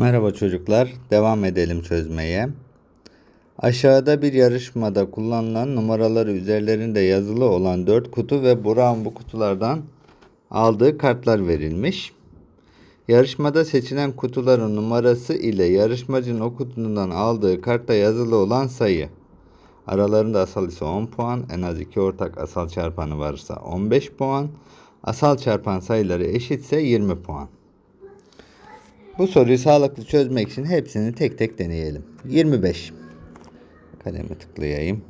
Merhaba çocuklar, devam edelim çözmeye. Aşağıda bir yarışmada kullanılan numaraları üzerlerinde yazılı olan 4 kutu ve Burak'ın bu kutulardan aldığı kartlar verilmiş. Yarışmada seçilen kutuların numarası ile yarışmacının o kutundan aldığı kartta yazılı olan sayı. Aralarında asal ise 10 puan, en az 2 ortak asal çarpanı varsa 15 puan, asal çarpan sayıları eşitse 20 puan. Bu soruyu sağlıklı çözmek için hepsini tek tek deneyelim. 25. Kaleme tıklayayım.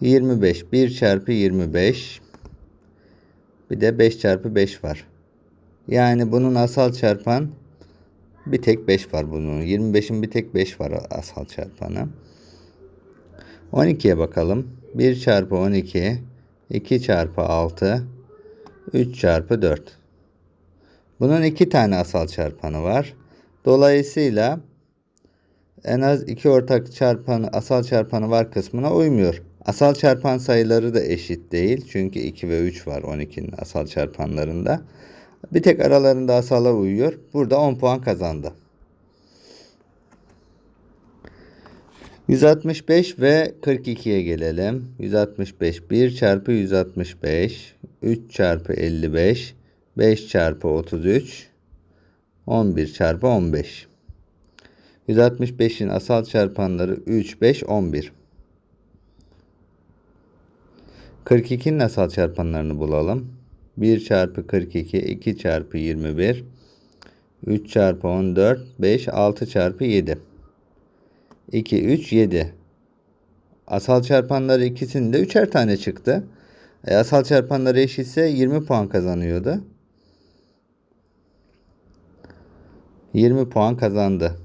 25. 1 çarpı 25. Bir de 5 çarpı 5 var. Yani bunun asal çarpan bir tek 5 var bunun. 25'in bir tek 5 var asal çarpanı. 12'ye bakalım. 1 çarpı 12. 2 çarpı 6. 3 çarpı 4. Bunun iki tane asal çarpanı var. Dolayısıyla en az iki ortak çarpanı, asal çarpanı var kısmına uymuyor. Asal çarpan sayıları da eşit değil. Çünkü 2 ve 3 var 12'nin asal çarpanlarında. Bir tek aralarında asala uyuyor. Burada 10 puan kazandı. 165 ve 42'ye gelelim. 165 1 çarpı 165 3 çarpı 55 5 çarpı 33 11 çarpı 15 165'in asal çarpanları 3 5 11 42'nin asal çarpanlarını bulalım. 1 çarpı 42 2 çarpı 21 3 çarpı 14 5 6 çarpı 7 2 3 7 asal çarpanları ikisinde üçer tane çıktı. E, asal çarpanları eşitse 20 puan kazanıyordu 20 puan kazandı.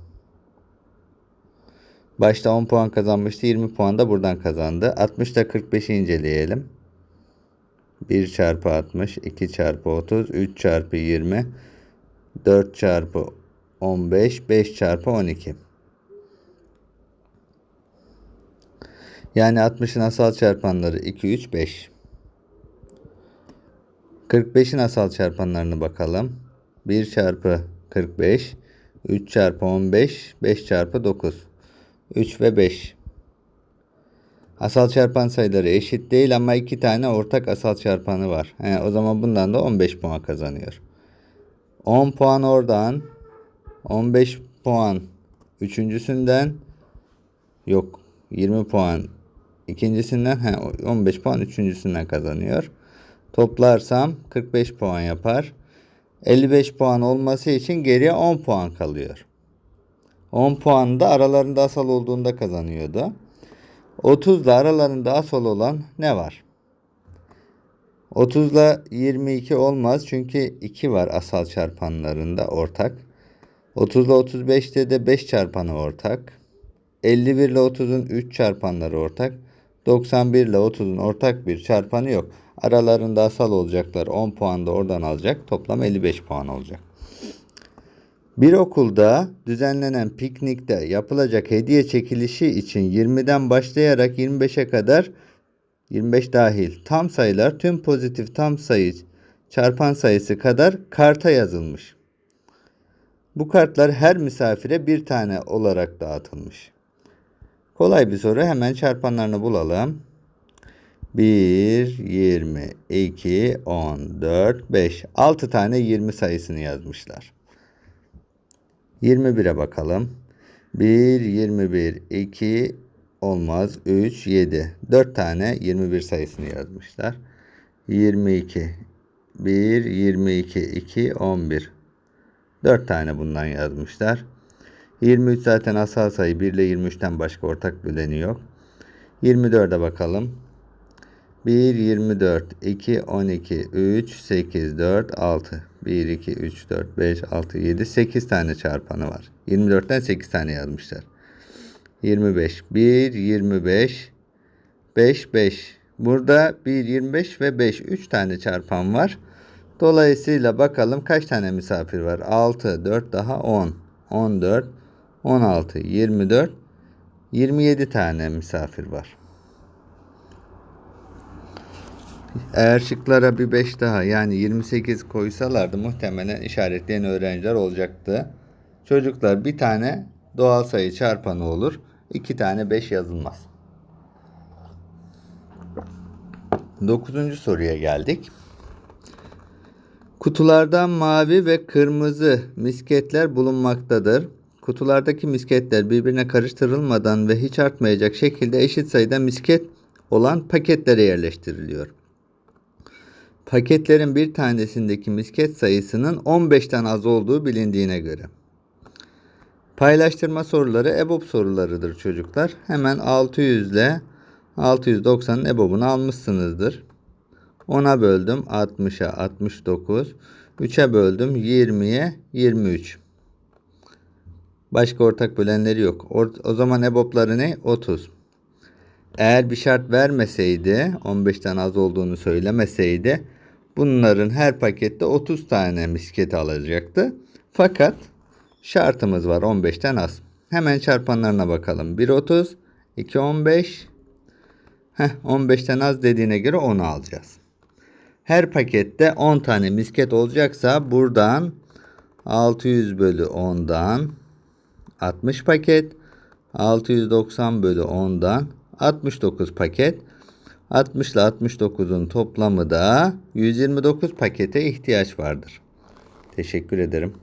Başta 10 puan kazanmıştı. 20 puan da buradan kazandı. 60 ile 45'i inceleyelim. 1 çarpı 60, 2 çarpı 30, 3 çarpı 20, 4 çarpı 15, 5 çarpı 12. Yani 60'ın asal çarpanları 2, 3, 5. 45'in asal çarpanlarını bakalım. 1 çarpı 45. 3 çarpı 15. 5 çarpı 9. 3 ve 5. Asal çarpan sayıları eşit değil ama iki tane ortak asal çarpanı var. He, o zaman bundan da 15 puan kazanıyor. 10 puan oradan. 15 puan üçüncüsünden yok 20 puan ikincisinden he, 15 puan üçüncüsünden kazanıyor. Toplarsam 45 puan yapar. 55 puan olması için geriye 10 puan kalıyor. 10 puan da aralarında asal olduğunda kazanıyordu. 30 ile aralarında asal olan ne var? 30 ile 22 olmaz çünkü 2 var asal çarpanlarında ortak. 30 ile 35'te de 5 çarpanı ortak. 51 ile 30'un 3 çarpanları ortak. 91 ile 30'un ortak bir çarpanı yok. Aralarında asal olacaklar. 10 puan da oradan alacak. Toplam 55 puan olacak. Bir okulda düzenlenen piknikte yapılacak hediye çekilişi için 20'den başlayarak 25'e kadar 25 dahil tam sayılar tüm pozitif tam sayı çarpan sayısı kadar karta yazılmış. Bu kartlar her misafire bir tane olarak dağıtılmış. Kolay bir soru. Hemen çarpanlarını bulalım. 1, 20, 2, 10, 4, 5. 6 tane 20 sayısını yazmışlar. 21'e bakalım. 1, 21, 2, olmaz. 3, 7. 4 tane 21 sayısını yazmışlar. 22, 1, 22, 2, 11. 4 tane bundan yazmışlar. 23 zaten asal sayı 1 ile 23'ten başka ortak böleni yok. 24'e bakalım. 1, 24, 2, 12, 3, 8, 4, 6. 1, 2, 3, 4, 5, 6, 7, 8 tane çarpanı var. 24'ten 8 tane yazmışlar. 25, 1, 25, 5, 5. Burada 1, 25 ve 5. 3 tane çarpan var. Dolayısıyla bakalım kaç tane misafir var? 6, 4 daha 10. 14, 16, 24, 27 tane misafir var. Eğer şıklara bir 5 daha yani 28 koysalardı muhtemelen işaretleyen öğrenciler olacaktı. Çocuklar bir tane doğal sayı çarpanı olur. iki tane 5 yazılmaz. Dokuzuncu soruya geldik. Kutularda mavi ve kırmızı misketler bulunmaktadır. Kutulardaki misketler birbirine karıştırılmadan ve hiç artmayacak şekilde eşit sayıda misket olan paketlere yerleştiriliyor. Paketlerin bir tanesindeki misket sayısının 15'ten az olduğu bilindiğine göre. Paylaştırma soruları EBOB sorularıdır çocuklar. Hemen 600 ile 690'ın EBOB'unu almışsınızdır. 10'a böldüm 60'a 69. 3'e böldüm 20'ye 23. Başka ortak bölenleri yok. Or- o zaman EBOB'ları ne? 30. Eğer bir şart vermeseydi, 15'ten az olduğunu söylemeseydi, bunların her pakette 30 tane misket alacaktı. Fakat şartımız var 15'ten az. Hemen çarpanlarına bakalım. 1 30, 2 15. Heh, 15'ten az dediğine göre 10'u alacağız. Her pakette 10 tane misket olacaksa buradan 600 bölü 10'dan 60 paket 690 bölü 10'dan 69 paket 60 ile 69'un toplamı da 129 pakete ihtiyaç vardır. Teşekkür ederim.